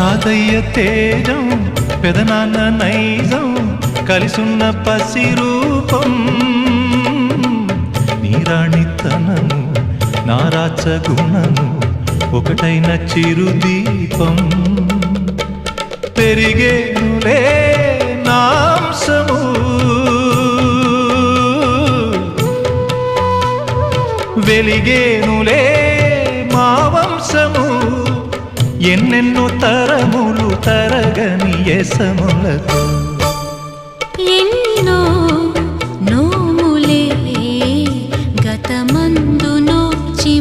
తాతయ్య తేజం పెదనాన్న నైజం కలిసున్న పసి రూపం. నీరాణితనము నారాచ గుణము ఒకటైన చిరుదీపం. పెరిగేనులే నాంసము. వెలిగేనులే ఎన్నెన్నో తరములు తరగని యసములతో ఎన్నో గతమందు నోచి